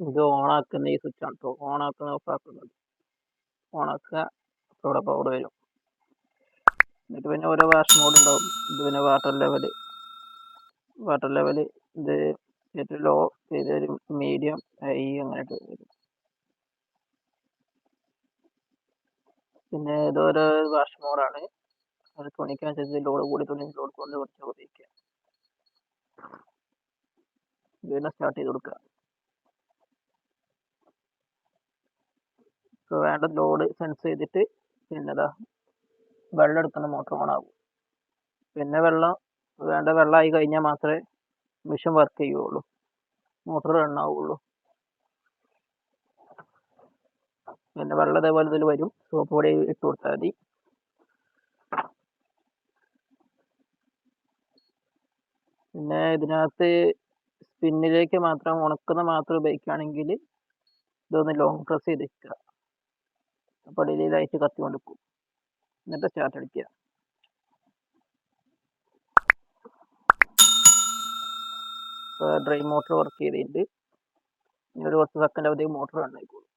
ഇത് ഓണാക്കുന്ന ഈ സ്വിച്ച് ആണ് കേട്ടോ ഓണാക്കുന്ന ഓഫ് ആക്കുന്നത് ഓണാക്കുക അപ്പോൾ ഇവിടെ പവർ വരും. എന്നിട്ട് പിന്നെ ഓരോ വാഷ് മോഡ് ഉണ്ടാവും. ഇത് പിന്നെ വാട്ടർ ലെവൽ വാട്ടർ ലെവൽ ഇത് ഏറ്റവും ലോ ചെയ്ത് ഒരു മീഡിയം ഹൈ അങ്ങനെയായിട്ട് വരും. പിന്നെ ഇതൊരു വാഷ് മോഡാണ് അത് തുണിക്കനുസരിച്ച് ലോഡ് കൂടി തുണി ലോഡ് കൊണ്ട് കുറച്ച് ഉപയോഗിക്കുക. പിന്നെ സ്റ്റാർട്ട് ചെയ്ത് കൊടുക്കുക. ഇപ്പോൾ വേണ്ട ലോഡ് സെൻസ് ചെയ്തിട്ട് പിന്നെ ഇതാ വെള്ളം എടുക്കുന്ന മോട്ടർ ഓൺ ആകും പിന്നെ വെള്ളം വേണ്ട വെള്ളമായി കഴിഞ്ഞാൽ മാത്രമേ മെഷീൻ വർക്ക് ചെയ്യുള്ളൂ. മോട്ടർ റൺ ആവുള്ളൂ. പിന്നെ വെള്ളം ഇതേപോലെ ഇതിൽ വരും. സോപ്പ് പൊടി ഇട്ട് കൊടുത്താൽ മതി. പിന്നെ ഇതിനകത്ത് സ്പിന്നിലേക്ക് മാത്രം ഉണക്കുന്ന മാത്രം ഉപയോഗിക്കുകയാണെങ്കിൽ ഇതൊന്ന് ലോങ് പ്രസ് ചെയ്ത് അപ്പോൾ കത്തി കൊണ്ടിരിക്കും എന്നിട്ട് സ്റ്റാർട്ട് അടിക്കുക. ഡ്രൈ മോട്ടർ വർക്ക് ചെയ്തിട്ടുണ്ട്. ഇനി ഒരു കുറച്ച് സെക്കൻഡ് അവധി മോട്ടർ റൺ ആയിക്കോളും.